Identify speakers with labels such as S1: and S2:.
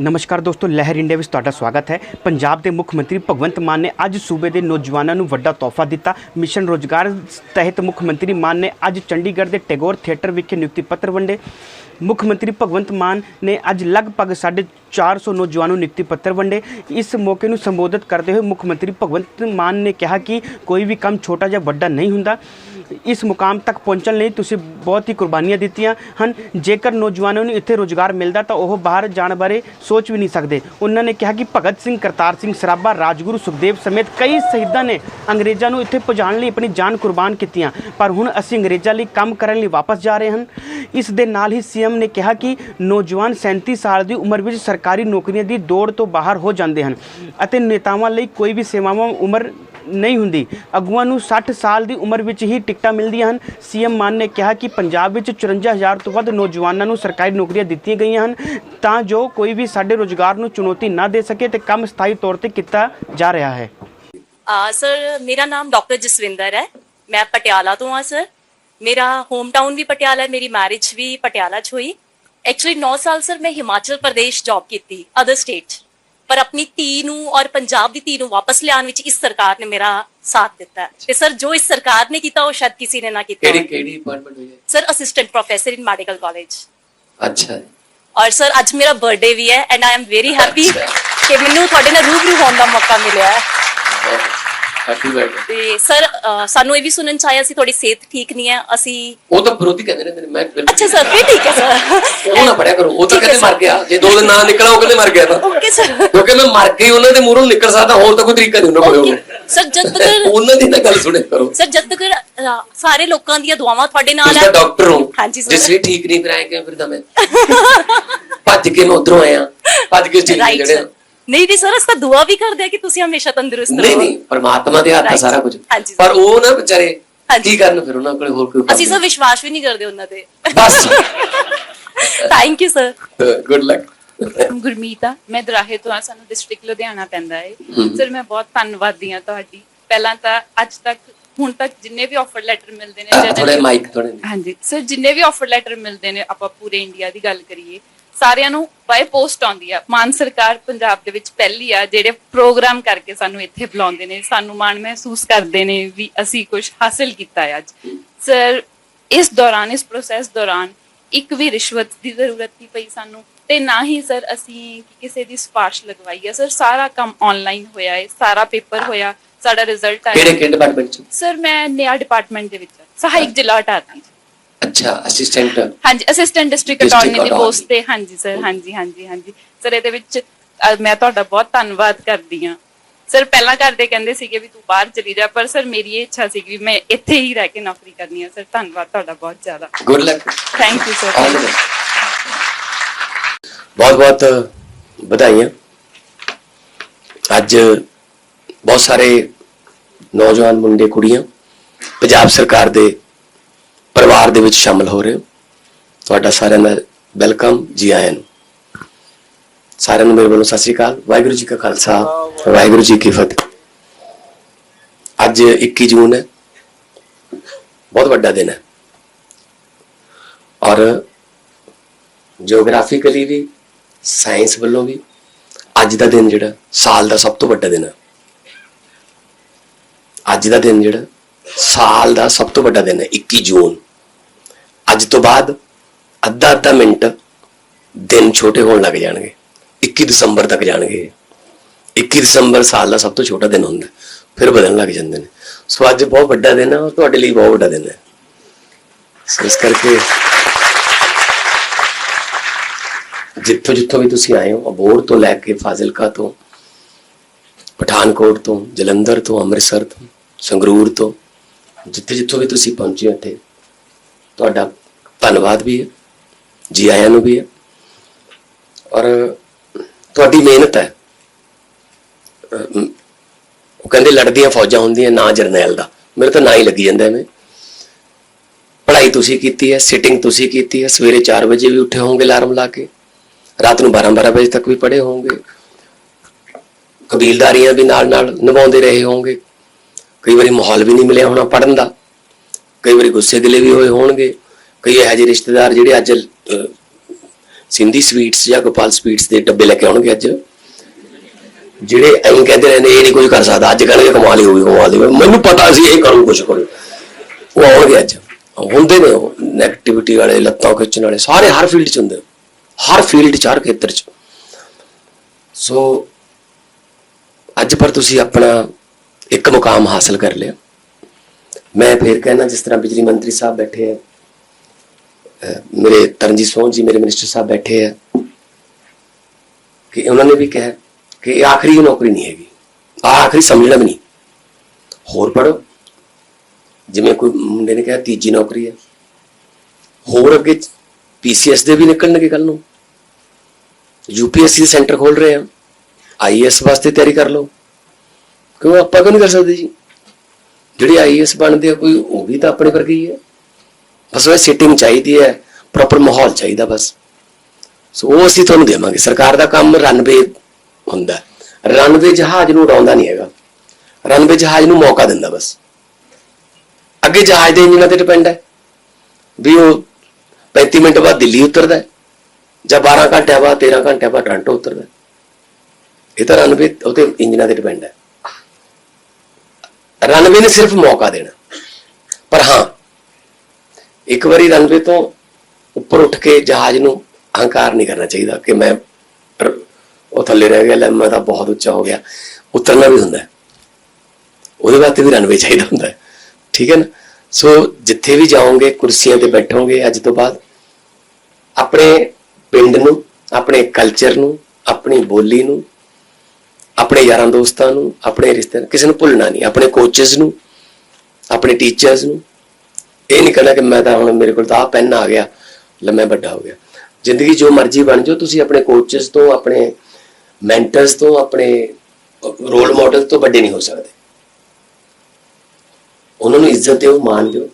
S1: ਨਮਸਕਾਰ ਦੋਸਤੋ, ਲਹਿਰ ਇੰਡੀਆ ਵਿੱਚ ਤੁਹਾਡਾ ਸਵਾਗਤ ਹੈ। ਪੰਜਾਬ ਦੇ ਮੁੱਖ ਮੰਤਰੀ ਭਗਵੰਤ ਮਾਨ ਨੇ ਅੱਜ ਸੂਬੇ ਦੇ ਨੌਜਵਾਨਾਂ ਨੂੰ ਵੱਡਾ ਤੋਹਫਾ ਦਿੱਤਾ। ਮਿਸ਼ਨ ਰੋਜ਼ਗਾਰ ਤਹਿਤ ਮੁੱਖ ਮੰਤਰੀ ਮਾਨ ਨੇ ਅੱਜ ਚੰਡੀਗੜ੍ਹ ਦੇ ਟੈਗੋਰ ਥੀਏਟਰ ਵਿਖੇ ਨਿਯੁਕਤੀ ਪੱਤਰ ਵੰਡੇ। ਮੁੱਖ ਮੰਤਰੀ ਭਗਵੰਤ ਮਾਨ ਨੇ ਅੱਜ ਲਗਭਗ 450 ਨੌਜਵਾਨਾਂ ਨੂੰ ਨਿਯੁਕਤੀ ਪੱਤਰ ਵੰਡੇ ਇਸ ਮੌਕੇ ਨੂੰ ਸੰਬੋਧਿਤ ਕਰਦੇ ਹੋਏ ਮੁੱਖ ਮੰਤਰੀ ਭਗਵੰਤ ਮਾਨ ਨੇ ਕਿਹਾ ਕਿ ਕੋਈ ਵੀ ਕੰਮ ਛੋਟਾ ਜਾਂ ਵੱਡਾ ਨਹੀਂ ਹੁੰਦਾ ਇਸ ਮੁਕਾਮ ਤੱਕ ਪਹੁੰਚਣ ਲਈ ਤੁਸੀਂ ਬਹੁਤ ਹੀ ਕੁਰਬਾਨੀਆਂ ਦਿੱਤੀਆਂ ਹਨ ਜੇਕਰ ਨੌਜਵਾਨਾਂ ਨੂੰ ਇੱਥੇ ਰੋਜ਼ਗਾਰ ਮਿਲਦਾ ਤਾਂ ਉਹ ਬਾਹਰ ਜਾਣ ਬਾਰੇ ਸੋਚ ਵੀ ਨਹੀਂ ਸਕਦੇ ਉਹਨਾਂ ਨੇ ਕਿਹਾ ਕਿ ਭਗਤ ਸਿੰਘ ਕਰਤਾਰ ਸਿੰਘ ਸਰਾਭਾ ਰਾਜਗੁਰੂ ਸੁਖਦੇਵ ਸਮੇਤ ਕਈ ਸ਼ਹੀਦਾਂ ਨੇ ਅੰਗਰੇਜ਼ਾਂ ਨੂੰ ਇੱਥੇ ਪਹੁੰਚਾਉਣ ਲਈ ਆਪਣੀ ਜਾਨ ਕੁਰਬਾਨ ਕੀਤੀਆਂ ਪਰ ਹੁਣ ਅਸੀਂ ਅੰਗਰੇਜ਼ਾਂ ਲਈ ਕੰਮ ਕਰਨ ਲਈ ਵਾਪਸ ਜਾ ਰਹੇ ਹਨ ਇਸ ਦੇ ਨਾਲ ਹੀ ਸੀਐਮ ਨੇ ਕਿਹਾ ਕਿ ਨੌਜਵਾਨ 37 ਸਾਲ ਦੀ ਉਮਰ ਵਿੱਚ ਸਰਕਾਰੀ ਸਰਕਾਰੀ ਨੌਕਰੀਆਂ ਦੀ ਦੌੜ ਤੋਂ ਬਾਹਰ ਹੋ ਜਾਂਦੇ ਹਨ ਅਤੇ ਨੇਤਾਵਾਂ ਲਈ ਕੋਈ ਵੀ ਸੇਵਾਵਾਂ ਉਮਰ ਨਹੀਂ ਹੁੰਦੀ। ਅਗੂਆਂ ਨੂੰ 60 ਸਾਲ ਦੀ ਉਮਰ ਵਿੱਚ ਹੀ ਟਿਕਟਾਂ ਮਿਲਦੀਆਂ ਹਨ। ਸੀਐਮ ਮਾਨ ਨੇ ਕਿਹਾ ਕਿ ਪੰਜਾਬ ਵਿੱਚ 54000 ਤੋਂ ਵੱਧ ਨੌਜਵਾਨਾਂ ਨੂੰ ਸਰਕਾਰੀ ਨੌਕਰੀਆਂ ਦਿੱਤੀਆਂ ਗਈਆਂ ਹਨ ਤਾਂ ਜੋ ਕੋਈ ਵੀ ਸਾਡੇ ਰੋਜ਼ਗਾਰ ਨੂੰ ਚੁਣੌਤੀ ਨਾ ਦੇ ਸਕੇ ਤੇ ਕੰਮ ਸਥਾਈ ਤੌਰ ਤੇ ਕੀਤਾ ਜਾ ਰਿਹਾ ਹੈ।
S2: ਸਰ, ਮੇਰਾ ਨਾਮ ਡਾਕਟਰ ਜਸਵਿੰਦਰ ਹੈ। ਮੈਂ ਪਟਿਆਲਾ ਤੋਂ ਆ ਸਰ। ਮੇਰਾ ਹੋਮ ਟਾਊਨ ਵੀ ਪਟਿਆਲਾ ਹੈ, ਮੇਰੀ ਮੈਰਿਜ ਵੀ ਪਟਿਆਲਾ 'ਚ ਹੋਈ। ਐਕਚੁਅਲੀ 9 ਸਾਲ ਸਰ ਮੈਂ ਹਿਮਾਚਲ ਪ੍ਰਦੇਸ਼ ਜੌਬ ਕੀਤੀ ਅਦਰ ਸਟੇਟ ਪਰ ਆਪਣੀ ਧੀ ਨੂੰ ਔਰ ਪੰਜਾਬ ਦੀ ਧੀ ਨੂੰ ਵਾਪਸ ਲਿਆਉਣ ਵਿੱਚ ਇਸ ਸਰਕਾਰ ਨੇ ਮੇਰਾ ਸਾਥ ਦਿੱਤਾ। ਤੇ ਸਰ ਜੋ ਇਸ ਸਰਕਾਰ ਨੇ ਕੀਤਾ ਉਹ ਸ਼ਾਇਦ ਕਿਸੇ ਨੇ ਨਾ ਕੀਤਾ
S3: ਕਿਹੜੀ। ਕਿਹੜੀ ਡਿਪਾਰਟਮੈਂਟ ਹੋਈ
S2: sir assistant professor in medical college
S3: ਅੱਛਾ
S2: ਔਰ ਸਰ ਅੱਜ ਮੇਰਾ ਬਰਥਡੇ ਵੀ ਹੈ and I am very happy
S3: ਅੱਛਾ।
S2: ਕਿ ਮੈਨੂੰ ਤੁਹਾਡੇ ਨਾਲ ਰੂਬਰੂ ਹੋਣ ਦਾ ਮੌਕਾ ਮਿਲਿਆ ਹੈ ਤੇ ਸਰ ਸਾਨੂੰ ਇਹ ਵੀ ਸੁਣਨ ਚ ਆਇਆ ਸੀ ਤੁਹਾਡੀ ਸਿਹਤ ਠੀਕ ਨਹੀਂ ਹੈ ਅਸੀਂ
S3: ਉਹ ਤਾਂ ਵਿਰੋਧੀ ਕਹਿੰਦੇ ਨੇ ਮੈਂ
S2: ਅੱਛਾ ਸਰ ਫਿਰ ਠੀਕ ਹੈ ਸਰ।
S3: ਉਹ ਨਾ ਪੜਿਆ ਕਰੋ ਉਹ ਤਾਂ
S2: ਠੀਕ
S3: ਕਹਿੰਦੇ ਮਰ। ਗਿਆ। ਜੇ ਦੋ ਦਿਨ ਨਾ ਨਿਕਲਾ ਉਹ ਕਹਿੰਦੇ ਮਰ ਗਿਆ ਤਾਂ।
S2: Okay sir.
S3: ਕਿਉਂਕਿ ਮੈਂ ਮਰ ਗਈ ਉਹਨਾਂ ਦੇ ਮੂਹਰੋਂ ਨਿਕਲ ਸਕਦਾ ਹੋਰ ਤਾਂ ਕੋਈ ਤਰੀਕਾ ਨਹੀਂ ਉਹਨਾਂ ਕੋਲ।
S2: ਸਰ ਜਦ ਤੱਕ
S3: ਉਹਨਾਂ ਦੀ ਨਾ ਗੱਲ ਸੁਣਿਆ ਕਰੋ।
S2: ਸਰ ਜਦ ਤੱਕ ਸਾਰੇ ਲੋਕਾਂ ਦੀਆਂ ਦੁਆਵਾਂ ਤੁਹਾਡੇ ਨਾਲ ਹੈ
S3: ਤਾਂ ਡਾਕਟਰ ਹੋ।
S2: ਹਾਂਜੀ ਸਰ।
S3: ਜਿਸ ਲਈ ਠੀਕ ਨਹੀਂ ਕਰਾਇਆ ਕਿ ਫਿਰ ਤਾਂ ਮੈਂ? ਭੱਜ ਕੇ ਮੈਂ ਉਧਰੋਂ ਆਇਆ। ਭੱਜ ਕੇ ਤੇ ਚੜਿਆ
S2: ਸਰ ਨਹੀਂ ਨਹੀਂ ਸਰ ਅਸੀਂ ਦੁਆ ਵੀ ਕਰਦੇ ਆ ਕਿ ਤੁਸੀਂ ਹਮੇਸ਼ਾ ਤੰਦਰੁਸਤ ਰਹੋ।
S3: ਨਹੀਂ ਨਹੀਂ ਪਰਮਾਤਮਾ ਦੇ ਹੱਥ ਆ
S2: Right,
S3: ਸਾਰਾ. ਕੁਝ।
S2: ਹਾਂਜੀ.
S3: ਪਰ ਉਹ ਨਾ ਵਿਚਾਰੇ
S2: ਹਾਂਜੀ।
S3: ਕੀ ਕਰਨ ਫਿਰ ਉਹਨਾਂ ਕੋਲੇ ਹੋਰ ਕੋਈ
S2: ਅਸੀਂ ਸਰ ਵਿਸ਼ਵਾਸ ਵੀ ਨਹੀਂ ਕਰਦੇ ਉਹਨਾਂ ਤੇ।
S3: ਬਸ।
S2: Thank you sir
S3: good luck
S4: Gurmeet ਆ ਮੈਂ ਦਰਾਹੇ ਤੋਂ ਆ ਸਾਨੂੰ ਡਿਸਟ੍ਰਿਕਟ ਲੁਧਿਆਣਾ ਪੈਂਦਾ ਹੈ।
S3: ਹਮ।
S4: ਸਰ ਮੈਂ ਬਹੁਤ ਧੰਨਵਾਦੀ ਹਾਂ ਤੁਹਾਡੀ। ਪਹਿਲਾਂ ਤਾਂ ਅੱਜ ਤੱਕ ਹੁਣ ਤੱਕ ਜਿੰਨੇ ਵੀ ਆਫਰ ਲੈਟਰ ਮਿਲਦੇ ਨੇ
S3: ਥੋੜੇ
S4: generally-
S3: ਮਾਈਕ ਥੋੜੇ
S4: ਹਾਂਜੀ ਸਰ ਜਿੰਨੇ ਵੀ ਆਫਰ ਲੈਟਰ ਮਿਲਦੇ ਨੇ ਆਪਾਂ ਪੂਰੇ ਇੰਡੀਆ ਦੀ ਗੱਲ ਕਰੀਏ ਸਾਰਿਆਂ ਨੂੰ ਬਾਈ ਪੋਸਟ ਆਉਂਦੀ ਆ। ਮਾਨ ਸਰਕਾਰ ਪੰਜਾਬ ਦੇ ਵਿੱਚ ਪਹਿਲੀ ਆ ਜਿਹੜੇ ਪ੍ਰੋਗਰਾਮ ਕਰਕੇ ਸਾਨੂੰ ਇੱਥੇ ਬੁਲਾਉਂਦੇ ਨੇ ਸਾਨੂੰ ਮਾਣ ਮਹਿਸੂਸ ਕਰਦੇ ਨੇ ਵੀ ਅਸੀਂ ਕੁਝ ਹਾਸਲ ਕੀਤਾ ਹੈ ਅੱਜ। ਸਰ ਇਸ ਦੌਰਾਨ ਇਸ ਪ੍ਰੋਸੈਸ ਦੌਰਾਨ ਇੱਕ ਵੀ ਰਿਸ਼ਵਤ ਦੀ ਜ਼ਰੂਰਤ ਨਹੀਂ ਪਈ ਸਾਨੂੰ। ਤੇ ਨਾ ਹੀ ਸਰ ਅਸੀਂ ਕਿਸੇ ਦੀ ਸਿਫਾਰਿਸ਼ ਲਗਵਾਈ ਹੈ ਸਰ ਸਾਰਾ ਕੰਮ ਆਨਲਾਈਨ ਹੋਇਆ ਹੈ ਸਾਰਾ ਪੇਪਰ ਹੋਇਆ ਸਾਡਾ ਰਿਜ਼ਲਟ ਆਇਆ।
S3: ਕਿਹੜੇ ਡਿਪਾਰਟਮੈਂਟ ਚ?
S4: ਸਰ ਮੈਂ ਨਿਆ ਡਿਪਾਰਟਮੈਂਟ ਦੇ ਵਿੱਚ ਹਾਂ, ਸਹਾਇਕ ਜ਼ਿਲ੍ਹਾ ਅਟਾਰਨੀ
S3: ਅੱਛਾ ਅਸਿਸਟੈਂਟ
S4: ਹਾਂਜੀ ਅਸਿਸਟੈਂਟ ਡਿਸਟ੍ਰਿਕਟ ਅਟਾਰਨੀ ਦੀ। ਪੋਸਟ ਤੇ ਹਾਂਜੀ ਸਰ ਹਾਂਜੀ ਹਾਂਜੀ ਹਾਂਜੀ। ਸਰ ਇਹਦੇ ਵਿੱਚ ਮੈਂ ਤੁਹਾਡਾ ਬਹੁਤ ਧੰਨਵਾਦ ਕਰਦੀ ਹਾਂ। ਸਰ ਪਹਿਲਾਂ ਕਰਦੇ ਕਹਿੰਦੇ ਸੀਗੇ ਵੀ ਤੂੰ ਬਾਹਰ ਚਲੀ ਜਾ ਪਰ ਸਰ ਮੇਰੀ ਇਹ ਇੱਛਾ ਸੀ ਵੀ ਮੈਂ ਇੱਥੇ ਹੀ ਰਹਿ ਕੇ ਨੌਕਰੀ ਕਰਨੀ ਹੈ ਸਰ ਧੰਨਵਾਦ ਤੁਹਾਡਾ ਬਹੁਤ ਜ਼ਿਆਦਾ।
S3: Good luck
S4: thank you
S3: all
S4: sir
S3: ਬਹੁਤ ਬਹੁਤ ਵਧਾਈਆਂ। ਅੱਜ ਬਹੁਤ ਸਾਰੇ ਨੌਜਵਾਨ ਮੁੰਡੇ ਕੁੜੀਆਂ ਪੰਜਾਬ ਸਰਕਾਰ ਦੇ ਪਰਿਵਾਰ ਦੇ ਵਿੱਚ ਸ਼ਾਮਲ ਹੋ ਰਹੇ ਹੋ। ਤੁਹਾਡਾ ਸਾਰਿਆਂ ਦਾ ਵੈਲਕਮ, ਜੀ ਆਇਆਂ ਨੂੰ। ਸਾਰਿਆਂ ਨੂੰ ਮੇਰੇ ਵੱਲੋਂ ਸਤਿ ਸ੍ਰੀ ਅਕਾਲ। ਵਾਹਿਗੁਰੂ ਜੀ ਕਾ ਖਾਲਸਾ, ਵਾਹਿਗੁਰੂ ਜੀ ਕੀ ਫਤਿਹ। ਅੱਜ 21 ਜੂਨ ਹੈ। ਬਹੁਤ ਵੱਡਾ ਦਿਨ ਹੈ। ਔਰ ਜਿਓਗ੍ਰਾਫੀਕਲੀ ਵੀ ਸਾਇੰਸ ਵੱਲੋਂ ਵੀ, ਅੱਜ ਦਾ ਦਿਨ ਜਿਹੜਾ, ਸਾਲ ਦਾ ਸਭ ਤੋਂ ਵੱਡਾ ਦਿਨ ਹੈ। ਅੱਜ ਦਾ ਦਿਨ ਜਿਹੜਾ, ਸਾਲ ਦਾ ਸਭ ਤੋਂ ਵੱਡਾ ਦਿਨ ਹੈ। 21 ਜੂਨ। ਅੱਜ ਤੋਂ ਬਾਅਦ ਅੱਧਾ ਅੱਧਾ ਮਿੰਟ ਦਿਨ ਛੋਟੇ ਹੋਣ ਲੱਗ ਜਾਣਗੇ। 21 ਦਸੰਬਰ ਤੱਕ ਜਾਣਗੇ। 21 ਦਸੰਬਰ ਸਾਲ ਦਾ ਸਭ ਤੋਂ ਛੋਟਾ ਦਿਨ ਹੁੰਦਾ। ਫਿਰ ਬਦਲਣ ਲੱਗ ਜਾਂਦੇ ਨੇ। ਸੋ ਅੱਜ ਬਹੁਤ ਵੱਡਾ ਦਿਨ ਹੈ ਔਰ ਤੁਹਾਡੇ ਲਈ ਬਹੁਤ ਵੱਡਾ ਦਿਨ ਹੈ। ਇਸ ਕਰਕੇ ਜਿੱਥੋਂ ਜਿੱਥੋਂ ਵੀ ਤੁਸੀਂ ਆਏ ਹੋ ਅਬੋਰ ਤੋਂ ਲੈ ਕੇ ਫਾਜ਼ਿਲਕਾ ਤੋਂ, ਪਠਾਨਕੋਟ ਤੋਂ, ਜਲੰਧਰ ਤੋਂ, ਅੰਮ੍ਰਿਤਸਰ ਤੋਂ, ਸੰਗਰੂਰ ਤੋਂ, ਜਿੱਥੇ ਜਿੱਥੋਂ ਵੀ ਤੁਸੀਂ ਪਹੁੰਚੇ ਹੋ ਇੱਥੇ, ਤੁਹਾਡਾ ਧੰਨਵਾਦ ਵੀ ਹੈ ਜੀ ਆਇਆਂ ਨੂੰ ਵੀ ਹੈ। ਔਰ ਤੁਹਾਡੀ ਮਿਹਨਤ ਹੈ। ਉਹ ਕਹਿੰਦੇ ਲੜਦੀਆਂ ਫੌਜਾਂ ਹੁੰਦੀਆਂ, ਨਾ ਜਰਨੈਲ ਦਾ। ਮੇਰੇ ਤਾਂ ਨਾ ਹੀ ਲੱਗੀ ਜਾਂਦਾ ਐਵੇਂ। ਪੜ੍ਹਾਈ ਤੁਸੀਂ ਕੀਤੀ ਹੈ ਸਿਟਿੰਗ ਤੁਸੀਂ ਕੀਤੀ ਹੈ, ਸਵੇਰੇ 4 ਵਜੇ ਵੀ ਉੱਠੇ ਹੋਵੋਗੇ ਅਲਾਰਮ ਲਾ ਕੇ। ਰਾਤ ਨੂੰ 12-12 ਵਜੇ ਤੱਕ ਵੀ ਪੜ੍ਹੇ ਹੋਵੋਗੇ। ਕਬੀਲਦਾਰੀਆਂ ਵੀ ਨਾਲ-ਨਾਲ ਨਿਭਾਉਂਦੇ ਰਹੇ ਹੋਵੋਗੇ। ਕਈ ਵਾਰੀ ਮਾਹੌਲ ਵੀ ਨਹੀਂ ਮਿਲਿਆ ਹੋਣਾ ਪੜਨ ਦਾ। ਕਈ ਵਾਰੀ ਗੁੱਸੇ ਗਿਲੇ ਵੀ ਹੋਏ ਹੋਣਗੇ। ਕਈ ਇਹੋ ਜਿਹੇ ਰਿਸ਼ਤੇਦਾਰ ਜਿਹੜੇ ਅੱਜ ਸਿੰਧੀ ਸਵੀਟਸ ਜਾਂ ਗੋਪਾਲ ਸਵੀਟਸ ਦੇ ਡੱਬੇ ਲੈ ਕੇ ਆਉਣਗੇ ਅੱਜ। ਜਿਹੜੇ ਐਂ ਕਹਿੰਦੇ ਰਹਿੰਦੇ, ਇਹ ਨਹੀਂ ਕੁਝ ਕਰ ਸਕਦਾ, ਅੱਜ ਕਹਿਣਗੇ ਕਮਾਲ ਹੀ ਹੋਈ ਕਮਾਲ ਹੀ ਹੋਈ। ਮੈਨੂੰ ਪਤਾ ਸੀ ਇਹ ਕਰੂ ਕੁਝ ਕਰੂ। ਉਹ ਆਉਣਗੇ ਅੱਜ। ਹੁੰਦੇ ਨੇ ਉਹ ਨੈਗੇਟਿਵਿਟੀ ਵਾਲੇ, ਲੱਤਾਂ ਖਿੱਚਣ ਵਾਲੇ, ਸਾਰੇ ਹਰ ਫੀਲਡ 'ਚ ਹੁੰਦੇ। ਹਰ ਫੀਲਡ 'ਚ, ਹਰ ਖੇਤਰ 'ਚ। ਸੋ, ਅੱਜ ਪਰ ਤੁਸੀਂ ਆਪਣਾ ਇੱਕ ਮੁਕਾਮ ਹਾਸਲ ਕਰ ਲਿਆ। ਮੈਂ ਫੇਰ ਕਹਿਣਾ, ਜਿਸ ਤਰ੍ਹਾਂ ਬਿਜਲੀ ਮੰਤਰੀ ਸਾਹਿਬ ਬੈਠੇ ਆ ਮੇਰੇ ਤਰਨਜੀਤ ਸੋਹਣ ਜੀ ਮੇਰੇ ਮਿਨਿਸਟਰ ਸਾਹਿਬ ਬੈਠੇ ਆ ਕਿ ਉਹਨਾਂ ਨੇ ਵੀ ਕਿਹਾ ਕਿ ਇਹ ਆਖਰੀ ਨੌਕਰੀ ਨਹੀਂ ਹੈਗੀ। ਆਹ ਆਖਰੀ ਸਮਝਣਾ ਵੀ ਨਹੀਂ। ਹੋਰ ਪੜੋ ਜਿਵੇਂ ਕੋਈ ਮੁੰਡੇ ਨੇ ਕਿਹਾ ਤੀਜੀ ਨੌਕਰੀ ਹੈ ਹੋਰ ਅੱਗੇ ਪੀਸੀਐਸ ਦੇ ਵੀ ਨਿਕਲਣਗੇ ਕੱਲ ਨੂੰ। ਯੂਪੀਐਸਸੀ ਦੇ ਸੈਂਟਰ ਖੋਲ ਰਹੇ ਆ। ਆਈਐਸ ਵਾਸਤੇ ਤਿਆਰੀ ਕਰ ਲਓ। ਕਿਉਂ? ਆਪਾਂ ਕਿਉਂ ਨਹੀਂ ਕਰ ਸਕਦੇ ਜੀ? ਜਿਹੜੇ ਆਈਐਸ ਬਣਦੇ ਆ, ਕੋਈ ਉਹ ਵੀ ਤਾਂ ਆਪਣੇ ਵਰਗੇ ਹੀ ਹੈ ਬਸ ਉਹ ਸਿਟਿੰਗ ਚਾਹੀਦੀ ਹੈ ਪ੍ਰੋਪਰ ਮਾਹੌਲ ਚਾਹੀਦਾ ਬਸ। ਸੋ ਉਹ ਅਸੀਂ ਤੁਹਾਨੂੰ ਦੇਵਾਂਗੇ। ਸਰਕਾਰ ਦਾ ਕੰਮ ਰਨਵੇ ਹੁੰਦਾ। ਰਨਵੇ ਜਹਾਜ਼ ਨੂੰ ਉਡਾਉਂਦਾ ਨਹੀਂ ਹੈਗਾ। ਰਨਵੇ ਜਹਾਜ਼ ਨੂੰ ਮੌਕਾ ਦਿੰਦਾ ਬਸ। ਅੱਗੇ ਜਹਾਜ਼ ਦੇ ਇੰਜਨਾਂ ਤੇ ਡਿਪੈਂਡ ਹੈ। ਵੀ ਉਹ 35 ਮਿੰਟ ਬਾਅਦ ਦਿੱਲੀ ਉਤਰਦਾ ਜਾਂ 12 ਘੰਟਿਆਂ ਬਾਅਦ 13 ਘੰਟਿਆਂ ਬਾਅਦ ਟੋਰਾਂਟੋ ਉਤਰਦਾ ਇਹ ਤਾਂ ਰਨਵੇ ਉਹਦੇ ਇੰਜਨਾਂ ਤੇ ਡਿਪੈਂਡ ਹੈ। ਰਨਵੇ ਨੇ ਸਿਰਫ ਮੌਕਾ ਦੇਣਾ। ਪਰ ਹਾਂ ਇੱਕ ਵਾਰੀ ਰਨਵੇ ਤੋਂ ਉੱਪਰ ਉੱਠ ਕੇ ਜਹਾਜ਼ ਨੂੰ ਅਹੰਕਾਰ ਨਹੀਂ ਕਰਨਾ ਚਾਹੀਦਾ ਕਿ ਮੈਂ ਉਹ ਥੱਲੇ ਰਹਿ ਗਿਆ, ਲੈ ਮੈਂ ਤਾਂ ਬਹੁਤ ਉੱਚਾ ਹੋ ਗਿਆ। ਉਤਰਨਾ ਵੀ ਹੁੰਦਾ ਉਹਦੇ ਵਾਸਤੇ ਵੀ ਰਨਵੇ ਚਾਹੀਦਾ ਹੁੰਦਾ ਠੀਕ ਹੈ ਨਾ? ਸੋ ਜਿੱਥੇ ਵੀ ਜਾਓਗੇ, ਕੁਰਸੀਆਂ ਤੇ ਬੈਠੋਗੇ, ਅੱਜ ਤੋਂ ਬਾਅਦ ਆਪਣੇ ਪਿੰਡ ਨੂੰ, ਆਪਣੇ ਕਲਚਰ ਨੂੰ, ਆਪਣੀ ਬੋਲੀ ਨੂੰ, ਆਪਣੇ ਯਾਰਾਂ ਦੋਸਤਾਂ ਨੂੰ, ਆਪਣੇ ਰਿਸ਼ਤੇ ਕਿਸੇ ਨੂੰ ਭੁੱਲਣਾ ਨਹੀਂ। ਆਪਣੇ ਕੋਚਸ ਨੂੰ, ਆਪਣੇ ਟੀਚਰਸ ਨੂੰ ਇਹ ਨਹੀਂ ਕਹਿਣਾ ਕਿ ਮੈਂ ਤਾਂ ਹੁਣ ਮੇਰੇ ਕੋਲ ਤਾਂ ਆਹ ਪੈਨ ਆ ਗਿਆ ਲੈ ਵੱਡਾ ਹੋ ਗਿਆ। ਜ਼ਿੰਦਗੀ ਜੋ ਮਰਜ਼ੀ ਬਣ ਜਾਓ, ਤੁਸੀਂ ਆਪਣੇ ਕੋਚਸ ਤੋਂ, ਆਪਣੇ ਮੈਂਟਰਸ ਤੋਂ, ਆਪਣੇ ਰੋਲ ਮਾਡਲ ਤੋਂ ਵੱਡੇ ਨਹੀਂ ਹੋ ਸਕਦੇ। ਉਹਨਾਂ ਨੂੰ ਇੱਜ਼ਤ ਦਿਓ, ਮਾਣ ਦਿਓ।